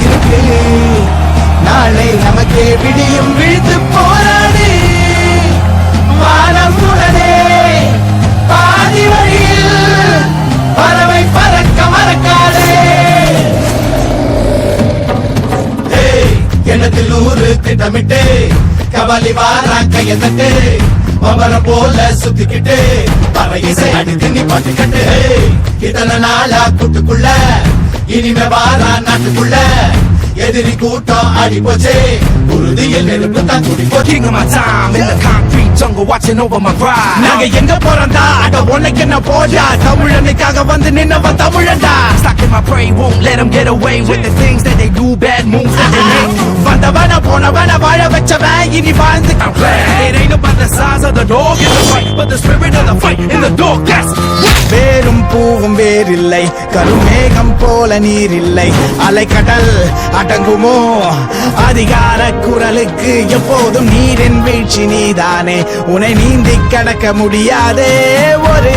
இருக்கு. நாளை நமக்கே விடியும் விழுந்து போராடு. வானம் உடனே பாதி வழியில் பறவை பறக்க மறக்காதே. எண்ணத்தில் ஊரு திட்டமிட்டு கபாலி வாரா கையத்தட்டு பவர போல சுத்திக்கிட்டு பற இசை அடித்து நீ பாட்டுக்கிட்டு இத்தனை நாளா கூட்டுக்குள்ள இனிமே வாரா நாட்டுக்குள்ள எதிரி கூட்டம் அடி போச்சு உறுதியில் நெருப்பு தான் குடி time in the concrete jungle, watching over my ride. நாங்க எங்க போறோம்டா அட உனக்கு என்ன போடா தமிழனுக்காக வந்து நின்னவன் தமிழன்டா Stocking my prey, won't let them get away with the things that they do, bad moves that they make. வந்தவன போனவன வாழ வச்சவன் இனி வாழ்ந்து I'm glad it ain't about the size of the dog in the fight, but the spirit of the fight in the dog. That's வேரும் பூவும் இல்லை. கருமேகம் போல நீரில்லை அலைக்கடல் அடங்குமோ? அதிகார குரலுக்கு எப்போதும் நீரின் வீழ்ச்சி நீதானே. உன்னை நீந்தி கடக்க முடியாதே. ஒரு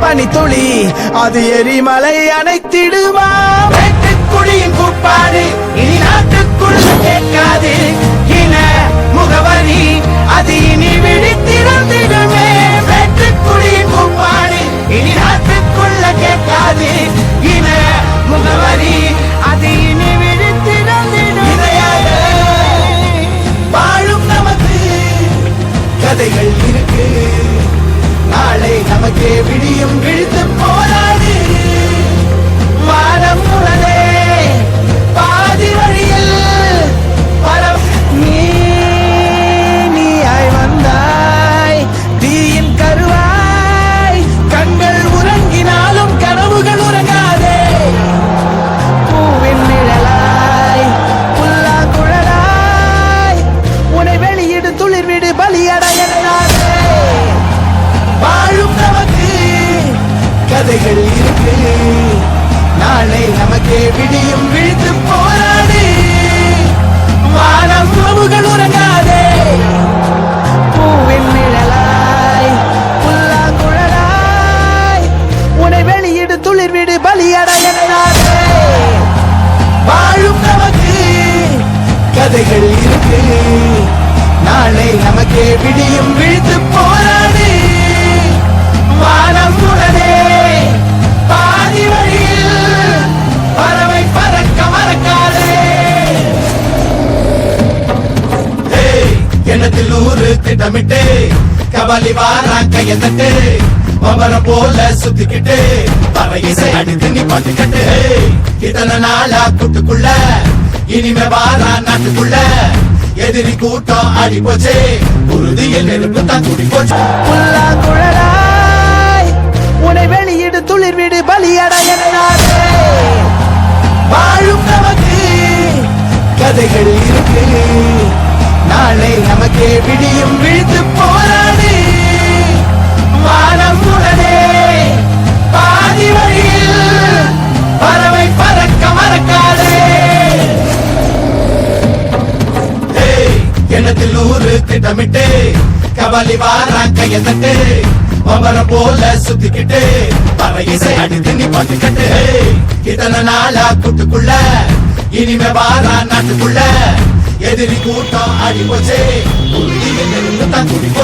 பனித்துளி அது எரிமலை அணைத்திடுமா? வெட்டுக்குழியின் கூப்பாடு இனி நாட்டுக்குள்ள கேட்காது. கதைகள் இருக்கு. நாளை நமக்கே விடியும் விழுத்து போராடு. வாரம் உடனே கதைகள் இருக்கு. நாளை நமக்கே விடியும் விழுத்து போராடு. வானம் உறவுகள் உறங்காதே. பூவின் நிழலாய் புல்லாங்குழலாய் உனை வெளியிடு துளிர் துளிர்விடு பலியடையனாதே வாழும் நமக்கு கதைகள் இருக்கு. நாளை நமக்கே விடியும் விழுத்து போராடு. எண்ணத்தில் ஊரு திட்டமிட்டு கபாலி வாரா கையந்தட்டு தட்டு போல சுத்திக்கிட்டு பற இசை அடித்து நீ பாட்டுக்கட்டு இத்தனை நாளா கூட்டுக்குள்ள இனிமே வாரா நாட்டுக்குள்ள எதிரி கூட்டம் அடி போச்சு உறுதியில் நெருப்பு தான் குடி போச்சு. புல்லாங்குழலாய் உன்னை வெளியிடு துளிர் துளிர்விடு பலியடையனாதே வாழும் நமக்கு கதைகள் இருக்கு. நாளை நமக்கே விடியும் விழுத்து போராடு. வானம் உடனே பாதி வழியில் பறவை பறக்க மறக்காதே. எண்ணத்தில் ஊரு திட்டமிட்டு கபலி வாரா கைய தட்டு பவர போல சுத்திக்கிட்டு பறையிசை அடித்து நீ பார்த்துக்கிட்டு இத்தனை நாளா கூட்டுக்குள்ள இனிமே வாரா நாட்டுக்குள்ள. எதிரி கூட்டம் அடி போச்சு உறுதியில் இருந்து தான் குடி போச்சு